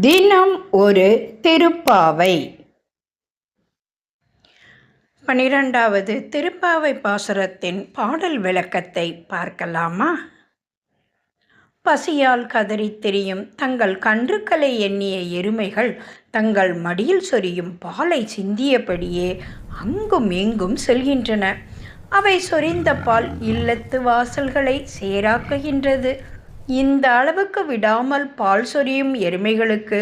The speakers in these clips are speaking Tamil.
தினம் ஒரு திருப்பாவை. பனிரெண்டாவது திருப்பாவை பாசுரத்தின் பாடல் விளக்கத்தை பார்க்கலாமா? பசியால் கதறித் திரியும் தங்கள் கன்றுக்களை எண்ணிய எருமைகள் தங்கள் மடியில் சொரியும் பாலை சிந்தியபடியே அங்கும் இங்கும் செல்கின்றன. அவை சொரிந்த பால் இல்லத்து வாசல்களை சேராக்குகின்றது. இந்த அளவுக்கு விடாமல் பால் சொரியும் எருமைகளுக்கு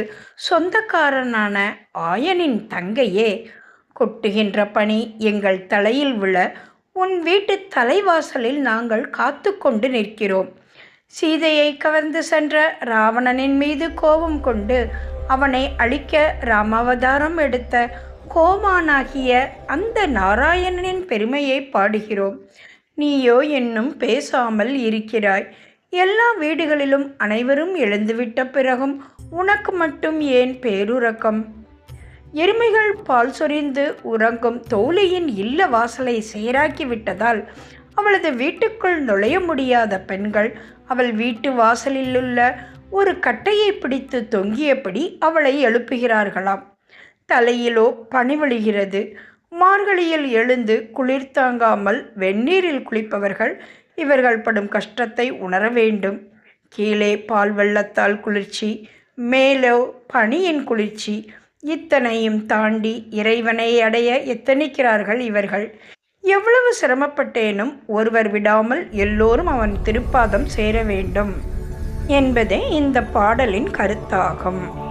சொந்தக்காரனான ஆயனின் தங்கையே கொட்டுகின்ற பணி எங்கள் தலையில் விழ உன் வீட்டு தலைவாசலில் நாங்கள் காத்து கொண்டு நிற்கிறோம். சீதையை கவர்ந்து சென்ற ராவணனின் மீது கோபம் கொண்டு அவனை அழிக்க ராமாவதாரம் எடுத்த கோமானாகிய அந்த நாராயணனின் பெருமையை பாடுகிறோம். நீயோ இன்னும் பேசாமல் இருக்கிறாய். எல்லா வீடுகளிலும் அனைவரும் எழுந்துவிட்ட பிறகும் உனக்கு மட்டும் ஏன் பேருறக்கம்? எருமைகள் பால் சொரிந்து உறங்கும் தோழியின் இல்ல வாசலை சேராக்கி விட்டதால் அவளது வீட்டுக்குள் நுழைய முடியாத பெண்கள் அவள் வீட்டு வாசலில் உள்ள ஒரு கட்டையை பிடித்து தொங்கியபடி அவளை எழுப்புகிறார்களாம். தலையிலோ பனிவழிகிறது மார்கழியில் எழுந்து குளிர் தாங்காமல் வெந்நீரில் குளிப்பவர்கள் இவர்கள் படும் கஷ்டத்தை உணர வேண்டும். கீழே பால் வெள்ளத்தால் குளிர்ச்சி மேலோ பனியின் குளிர்ச்சி. இத்தனையும் தாண்டி இறைவனை அடைய எத்தனிக்கிறார்கள் இவர்கள்? எவ்வளவு சிரமப்பட்டேனும் ஒருவர் விடாமல் எல்லோரும் அவன் திருப்பாதம் சேர வேண்டும் என்பதே இந்த பாடலின் கருத்தாகும்.